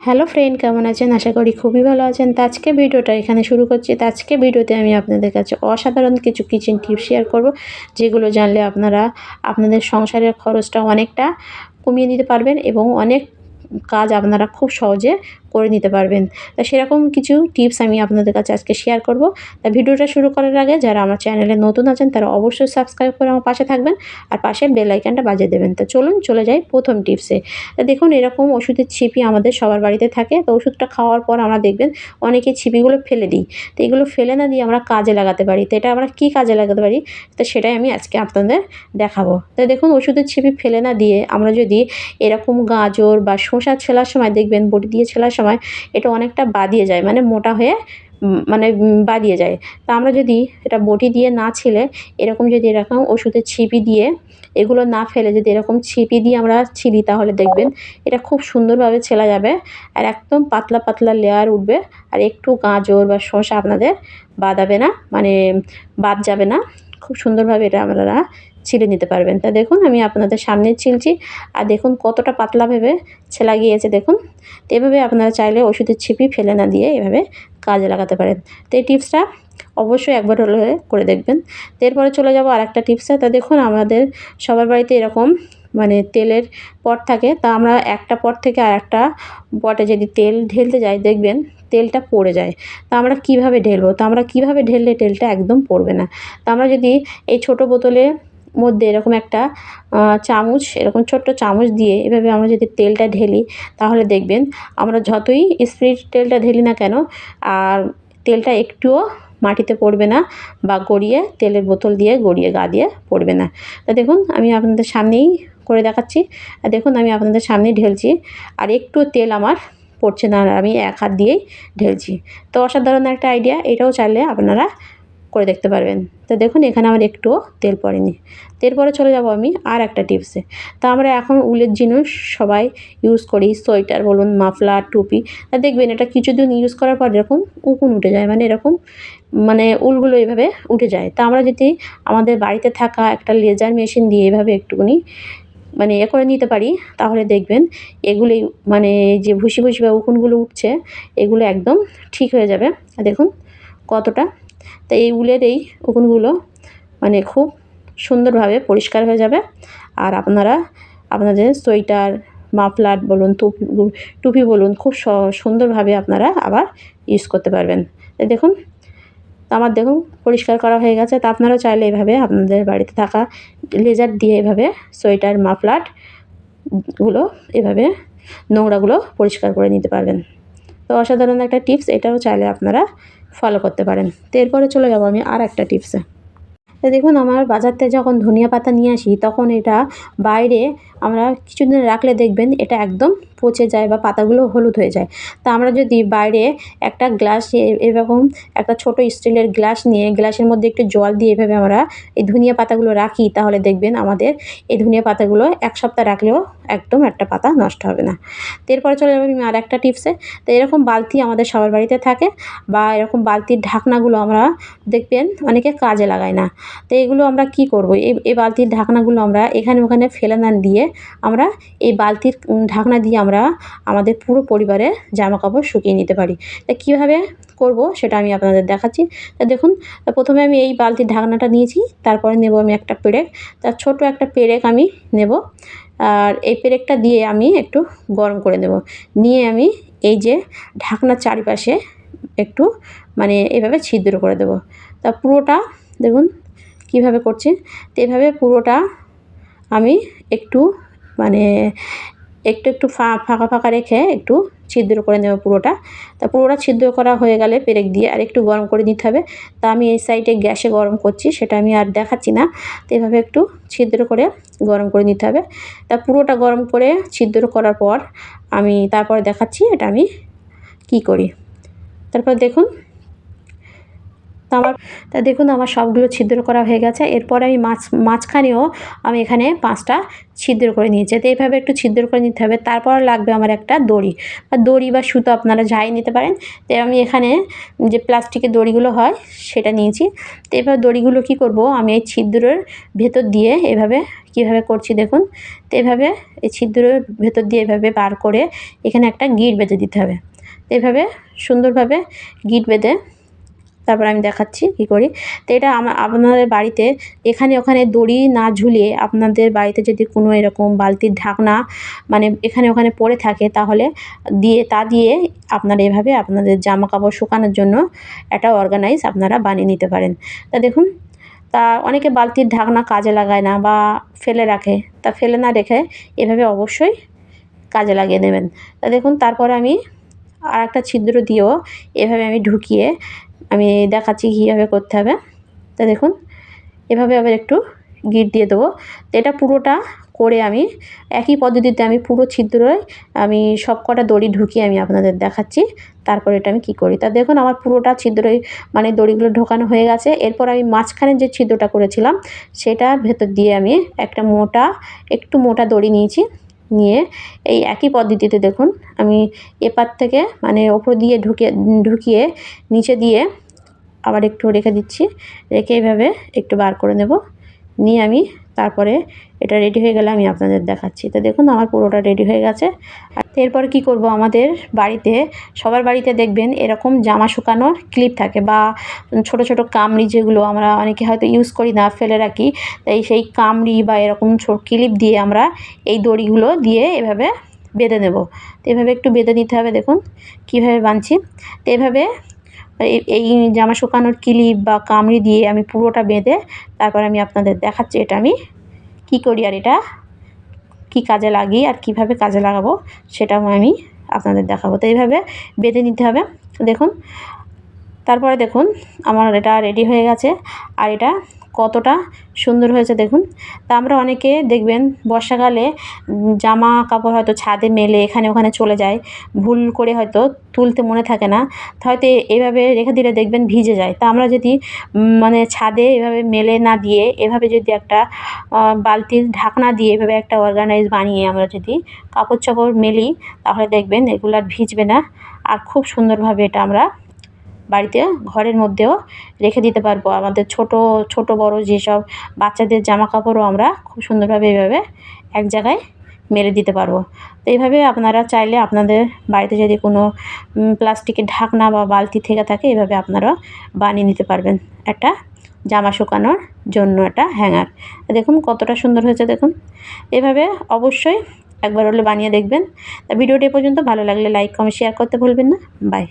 Hello friend, কেমন আছেন? আশা করি খুবই ভালো আছেন। তো আজকে ভিডিওটা এখানে শুরু করছি। তো আজকে ভিডিওতে আমি আপনাদের কাছে অসাধারণ কিছু কিচেন টিপস শেয়ার করব, যেগুলো জানলে আপনারা আপনাদের সংসারের খরচটা অনেকটা কমিয়ে দিতে পারবেন এবং অনেক কাজ আপনারা খুব সহজে করে নিতে পারবেন। তা সেরকম কিছু টিপস আমি আপনাদের কাছে আজকে শেয়ার করব। তা ভিডিওটা শুরু করার আগে যারা আমার চ্যানেলে নতুন আছেন, তারা অবশ্যই সাবস্ক্রাইব করে আমার পাশে থাকবেন আর পাশে বেল আইকনটা বাজিয়ে দেবেন। তো চলুন চলে যাই প্রথম টিপসে তা দেখুন, এরকম ওষুধের ছিপি আমাদের সবার বাড়িতে থাকে। তো ওষুধটা খাওয়ার পর আমরা দেখবেন অনেকে ছিপিগুলো ফেলে দিই। তো এগুলো ফেলে না দিয়ে আমরা কাজে লাগাতে পারি। তো এটা আমরা কী কাজে লাগাতে পারি? তো সেটাই আমি আজকে আপনাদের দেখাবো। তো দেখুন, ওষুধের ছিপি ফেলে না দিয়ে আমরা যদি এরকম গাজর বা শসা ছেলার সময় দেখবেন, বটি দিয়ে ছেলার সময় এটা অনেকটা বাদিয়ে যায় মানে মোটা হয়ে মানে বাদিয়ে যায়। তা আমরা যদি এটা বটি দিয়ে না ছিলে, এরকম যদি এরকম ওষুধের ছিপি দিয়ে এগুলো না ফেলে যদি এরকম ছিপি দিয়ে আমরা ছিলি তাহলে দেখবেন এটা খুব সুন্দরভাবে ছেলা যাবে আর একদম পাতলা পাতলা লেয়ার উঠবে আর একটু গাজর বা শসা আপনাদের বাদাবে না মানে বাদ যাবে না। খুব সুন্দরভাবে এটা আপনারা ছিলে নিতে পারবেন। তা দেখুন, আমি আপনাদের সামনে ছিলছি আর দেখুন, কতটা পাতলা ভেবে ছেলা গিয়েছে, দেখুন। তো এভাবে আপনারা চাইলে ওষুধের ছিপি ফেলে না দিয়ে এভাবে কাজে লাগাতে পারেন। তো এই টিপসটা অবশ্যই একবার হলে করে দেখবেন। তো এরপরে চলে যাব আর একটা টিপসে। তা দেখুন, আমাদের সবার বাড়িতে এরকম মানে তেলের পট থাকে। তা আমরা একটা পট থেকে আর একটা পটে যদি তেল ঢেলতে যাই, দেখবেন তেলটা পড়ে যায়। তা আমরা কীভাবে ঢেলবো? তা আমরা কীভাবে ঢেললে তেলটা একদম পড়বে না? তা আমরা যদি এই ছোটো বোতলে মধ্যে এরকম একটা চামচ, এরকম ছোট্ট চামচ দিয়ে এভাবে আমরা যদি তেলটা ঢেলি, তাহলে দেখবেন আমরা যতই স্প্রিট তেলটা ঢেলি না কেন, আর তেলটা একটুও মাটিতে পড়বে না বা গড়িয়ে তেলের বোতল দিয়ে, গড়িয়ে গা দিয়ে পড়বে না। তা দেখুন, আমি আপনাদের সামনেই করে দেখাচ্ছি। আর দেখুন, আমি আপনাদের সামনেই ঢেলছি। আর একটু তেল আমার পড়ছে না আমি এক হাত দিয়েই ঢেলছি। তো অসাধারণ একটা আইডিয়া এটাও চাইলে আপনারা করে দেখতে পারবেন। তো দেখুন, এখানে আমার একটুও তেল পড়েনি। তেল পরে চলে যাব আমি আর একটা টিপসে। তা আমরা এখন উলের জিনিস সবাই ইউজ করি, সোয়েটার বলুন, মাফলার, টুপি। তা দেখবেন, এটা কিছুদিন ইউজ করার পর এরকম উকুন উঠে যায় মানে এরকম মানে উলগুলো এভাবে উঠে যায়। তা আমরা যদি আমাদের বাড়িতে থাকা একটা লেজার মেশিন দিয়ে এভাবে একটুখানি মানে এ করে নিতে পারি, তাহলে দেখবেন এগুলোই মানে যে ভুসি ভুসি বা উকুনগুলো উঠছে, এগুলো একদম ঠিক হয়ে যাবে। দেখুন কতটা তো এই উলের এই উকুনগুলো মানে খুব সুন্দরভাবে পরিষ্কার হয়ে যাবে। আর আপনারা আপনাদের সোয়েটার, মাফলার বলুন, টুপি টুপি বলুন, খুব সুন্দরভাবে আপনারা আবার ইউজ করতে পারবেন। দেখুন আমার দেখুন পরিষ্কার করা হয়ে গেছে। তা আপনারাও চাইলে এভাবে আপনাদের বাড়িতে থাকা লেজার দিয়ে এভাবে সোয়েটার মাফলারগুলো এভাবে নোংরাগুলো পরিষ্কার করে নিতে পারবেন। তো অসাধারণ একটা টিপস, এটাও চাইলে আপনারা ফলো করতে পারেন। তো এরপরে চলে যাব আমি আর একটা টিপসে। তো দেখুন, আমার বাজারতে যখন ধনিয়া পাতা নিয়ে আসি, তখন এটা বাইরে আমরা কিছুদিন রাখলে দেখবেন এটা একদম পচে যায় বা পাতাগুলো হলুদ হয়ে যায়। তা আমরা যদি বাইরে একটা গ্লাস এরকম একটা ছোট স্টিলের গ্লাস নিয়ে, গ্লাসের মধ্যে একটু জল দিয়ে এভাবে আমরা এই ধনিয়া পাতাগুলো রাখি, তাহলে দেখবেন আমাদের এই ধনিয়া পাতাগুলো এক সপ্তাহ রাখলেও একদম একটা পাতা নষ্ট হবে না। তো এরপরে চলে যাবে আর একটা টিপসে তো এরকম বালতি আমাদের সবার বাড়িতে থাকে বা এরকম বালতির ঢাকনাগুলো আমরা দেখবেন অনেকে কাজে লাগায় না। তো এগুলো আমরা কি করব? এই এই বালতির ঢাকনাগুলো আমরা এখানে ওখানে ফেলে না দিয়ে আমরা এই বালতির ঢাকনা দিয়ে আমরা আমাদের পুরো পরিবারের জামা কাপড় শুকিয়ে নিতে পারি। তা কীভাবে করব সেটা আমি আপনাদের দেখাচ্ছি। তা দেখুন প্রথমে আমি এই বালতির ঢাকনাটা নিয়েছি, তারপরে নেব আমি একটা পেরেক। তার ছোট একটা পেরেক আমি নেব, আর এই পেরেকটা দিয়ে আমি একটু গরম করে নেব। নিয়ে আমি এই যে ঢাকনার চারিপাশে একটু মানে এভাবে ছিদ্র করে দেব। তা পুরোটা দেখুন কীভাবে করছি। তো এভাবে পুরোটা আমি একটু মানে একটু একটু ফাঁকা ফাঁকা রেখে একটু ছিদ্র করে নেব পুরোটা। তা পুরোটা ছিদ্র করা হয়ে গেলে পেরেক দিয়ে আর একটু গরম করে নিতে হবে। তা আমি এই সাইডে গ্যাসে গরম করছি, সেটা আমি আর দেখাচ্ছি না। তো এভাবে একটু ছিদ্র করে গরম করে নিতে হবে। তা পুরোটা গরম করে ছিদ্র করার পর আমি তারপরে দেখাচ্ছি এটা আমি কি করি। তারপর দেখুন তো আমার, তা দেখুন আমার সবগুলো ছিদ্র করা হয়ে গেছে। এরপর আমি মাছ, মাঝখানেও আমি এখানে পাঁচটা ছিদ্র করে নিয়েছি। তো এইভাবে একটু ছিদ্র করে নিতে হবে, তারপর লাগবে আমার একটা দড়ি। বা দড়ি বা সুতো আপনারা যাই নিতে পারেন। তো আমি এখানে যে প্লাস্টিকের দড়িগুলো হয়, সেটা নিয়েছি। তো এবার দড়িগুলো কী করব, আমি এই ছিদ্রের ভেতর দিয়ে এভাবে কীভাবে করছি দেখুন। তো এভাবে এই ছিদ্রের ভেতর দিয়ে এভাবে বার করে এখানে একটা গিট বেঁধে দিতে হবে। এভাবে সুন্দরভাবে গিট বেঁধে তারপর আমি দেখাচ্ছি কী করি। তো এটা আপনাদের বাড়িতে এখানে ওখানে দড়ি না ঝুলিয়ে আপনাদের বাড়িতে যদি কোনো এরকম বালতির ঢাকনা মানে এখানে ওখানে পড়ে থাকে তাহলে দিয়ে, তা দিয়ে আপনারা এভাবে আপনাদের জামা কাপড় শুকানোর জন্য একটা অর্গানাইজ আপনারা বানিয়ে নিতে পারেন। তা দেখুন, তা অনেকে বালতির ঢাকনা কাজে লাগায় না বা ফেলে রাখে। তা ফেলে না রেখে এভাবে অবশ্যই কাজে লাগিয়ে নেবেন। তা দেখুন, তারপর আমি আর একটা ছিদ্র দিয়েও এভাবে আমি ঢুকিয়ে আমি দেখাচ্ছি কীভাবে করতে হবে। তা দেখুন, এভাবে আবার একটু গিট দিয়ে দেবো। তো এটা পুরোটা করে আমি একই পদ্ধতিতে আমি পুরো ছিদ্রয় আমি সব কটা দড়ি ঢুকিয়ে আমি আপনাদের দেখাচ্ছি, তারপর এটা আমি কী করি। তা দেখুন, আমার পুরোটা ছিদ্রই মানে দড়িগুলো ঢোকানো হয়ে গেছে। এরপর আমি মাঝখানে যে ছিদ্রটা করেছিলাম সেটা ভেতর দিয়ে আমি একটা মোটা, একটু মোটা দড়ি নিয়েছি। নিয়ে এই একই পদ্ধতিতে দেখুন, আমি এপার থেকে মানে ওপর দিয়ে ঢুকে, ঢুকিয়ে নিচে দিয়ে আবার একটু রেখে দিচ্ছি, রেখে এইভাবে একটু বার করে নেব। নিয়ে আমি তারপরে এটা রেডি হয়ে গেলে আমি আপনাদের দেখাচ্ছি। তো দেখুন, আমার পুরোটা রেডি হয়ে গেছে। আর এরপর কি করব? আমাদের বাড়িতে, সবার বাড়িতে দেখবেন এরকম জামা শুকানোর ক্লিপ থাকে বা ছোট ছোট কামড়ি যেগুলো আমরা অনেকে হয়তো ইউজ করি না, ফেলে রাখি। তাই সেই কামড়ি বা এরকম ক্লিপ দিয়ে আমরা এই দড়িগুলো দিয়ে এভাবে বেঁধে নেব। তো এভাবে একটু বেঁধে নিতে হবে, দেখুন কীভাবে বাঁধছি। তো এভাবে এই জামা শুকানোর ক্লিপ বা কামড়ি দিয়ে আমি পুরোটা বেঁধে তারপর আমি আপনাদের দেখাচ্ছি এটা আমি কি করি আর এটা, কি কাজে লাগি আর কীভাবে কাজে লাগাবো সেটাও আমি আপনাদের দেখাবো। তো এইভাবে বেঁধে নিতে হবে। দেখুন, তারপরে দেখুন, আমার এটা রেডি হয়ে গেছে। আর এটা কতটা সুন্দর হয়েছে দেখুন। তা আমরা অনেকে দেখবেন বর্ষাকালে জামা কাপড় হয়তো ছাদে মেলে এখানে ওখানে চলে যায়। ভুল করে হয়তো তুলতে মনে থাকে না। হয়তো এভাবে রেখে দিলে দেখবেন ভিজে যায়। তা আমরা যদি মানে ছাদে এভাবে মেলে না দিয়ে এভাবে যদি একটা বালতির ঢাকনা দিয়ে এভাবে একটা অর্গানাইজ বানিয়ে আমরা যদি কাপড় চাপড় মেলি, তাহলে দেখবেন এগুলো আর ভিজবে না। আর খুব সুন্দরভাবে এটা আমরা বাড়িতে, ঘরের মধ্যেও রেখে দিতে পারব। আমাদের ছোট ছোট, বড় যেসব বাচ্চাদের জামা কাপড়ও আমরা খুব সুন্দরভাবে এইভাবে এক জায়গায় মেলে দিতে পারব। তো এইভাবে আপনারা চাইলে আপনাদের বাড়িতে যদি কোনো প্লাস্টিকের ঢাকনা বা বালতি থেকে থাকে, এভাবে আপনারা বানিয়ে নিতে পারবেন। একটা জামা শুকানোর জন্য একটা হ্যাঙ্গার। দেখুন কতটা সুন্দর হয়েছে, দেখুন। এভাবে অবশ্যই একবার হলে বানিয়ে দেখবেন। তা ভিডিওটি পর্যন্ত। ভালো লাগলে লাইক, কমেন্ট, শেয়ার করতে ভুলবেন না। বাই।